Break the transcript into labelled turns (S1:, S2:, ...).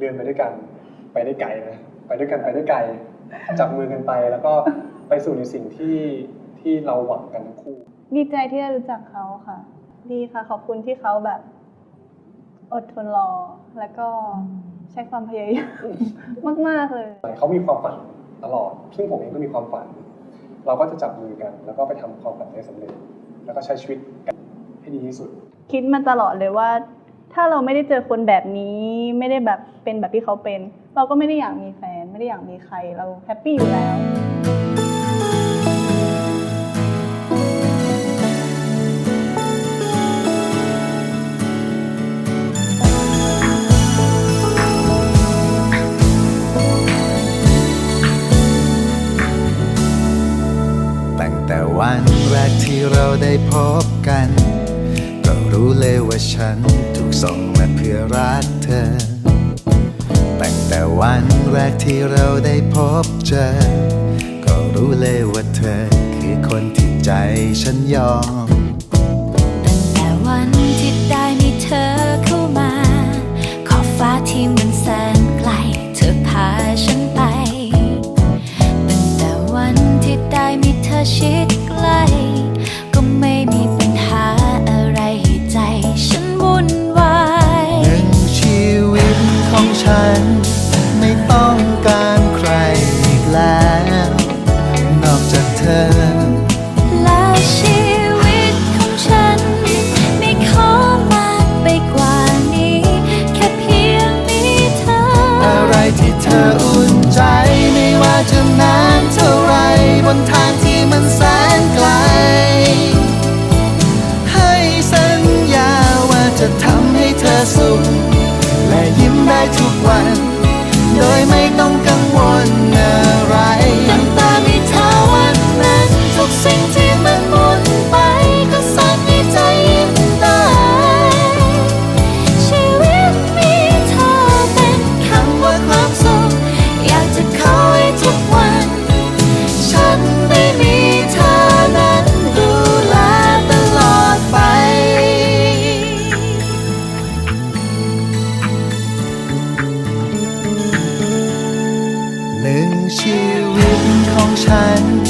S1: เดินไปด้วยกันไปได้ไกลนะไปด้วยกันไปได้ไกล จับมือกันไปแล้วก็ไปสู่ในสิ่งที่ที่เราหวังกันทั้งคู่
S2: ดีใจที่ได้รู้จักเขาค่ะ ดีค่ะ ขอบคุณที่เขาแบบ อดทนรอ แล้วก็ใช้ความพยายามมาก ๆ เลย
S1: เขามีความฝันตลอด ซึ่งผมเองก็มีความฝัน เราก็จะจับมือกัน แล้วก็ไปทำความฝันให้สำเร็จ แล้วก็ใช้ชีวิตกันให้ดีที่สุด
S2: คิดมาตลอดเลยว่า ถ้าเราไม่ได้เจอคนแบบนี้ไม่ได้แบบเป็นแบบที่เขาเป็น เราก็ไม่ได้อยากมีแฟน ไม่ได้อยากมีใครเราแฮปปี้อยู่แล้ว
S3: ตั้งแต่วันแรกที่เราได้พบกัน ก็รู้เลยว่าฉันถ ส่งมาเพื่อรักเธอ ตั้งแต่วันแรกที่เราได้พบเจอ ก็รู้เลยว่าเธอคือคนที่ใจฉันยอม
S4: ตั้งแต่วันที่ได้ ของฉัน
S3: ไม่ต้องการใครอีกแล้ว นอกจากเธอ
S4: และชีวิตของฉัน ไม่ขอมากไปกว่านี้ แค่เพียงมีเธอ
S3: อะไรที่เธอ ห